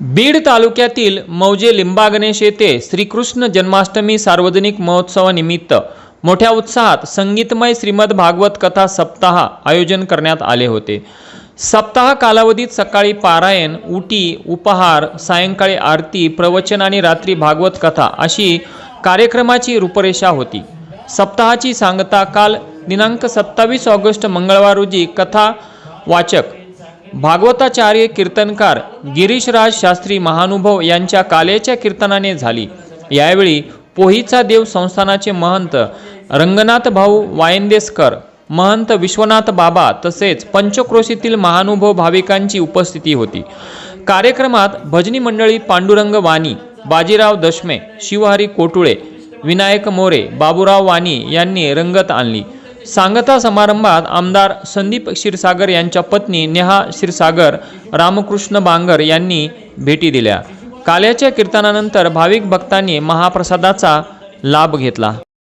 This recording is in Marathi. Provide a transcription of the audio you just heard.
बीड तालुक्यातील मौजे लिंबागणेश येथे श्रीकृष्ण जन्माष्टमी सार्वजनिक महोत्सवानिमित्त मोठ्या उत्साहात संगीतमय श्रीमद भागवत कथा सप्ताह आयोजन करण्यात आले होते. सप्ताह कालावधीत सकाळी पारायण उटी उपहार सायंकाळी आरती प्रवचन आणि रात्री भागवत कथा अशी कार्यक्रमाची रूपरेषा होती. सप्ताहाची सांगता काल दिनांक सत्तावीस ऑगस्ट मंगळवार रोजी कथा वाचक भागवताचार्य कीर्तनकार गिरीशराज शास्त्री महानुभव यांच्या कालेच्या कीर्तनाने झाली. यावेळी पोहीचा देव संस्थानाचे महंत रंगनाथ भाऊ वायंदेसकर महंत विश्वनाथ बाबा तसेच पंचक्रोशीतील महानुभव भाविकांची उपस्थिती होती. कार्यक्रमात भजनी मंडळी पांडुरंग वाणी बाजीराव दशमे शिवहरी कोटुळे विनायक मोरे बाबुराव वाणी यांनी रंगत आणली. सांगता समारंभात आमदार संदीप क्षीरसागर यांच्या पत्नी नेहा क्षीरसागर रामकृष्ण बांगर यांनी भेटी दिल्या. काल्याच्या कीर्तनानंतर भाविक भक्तांनी महाप्रसादाचा लाभ घेतला.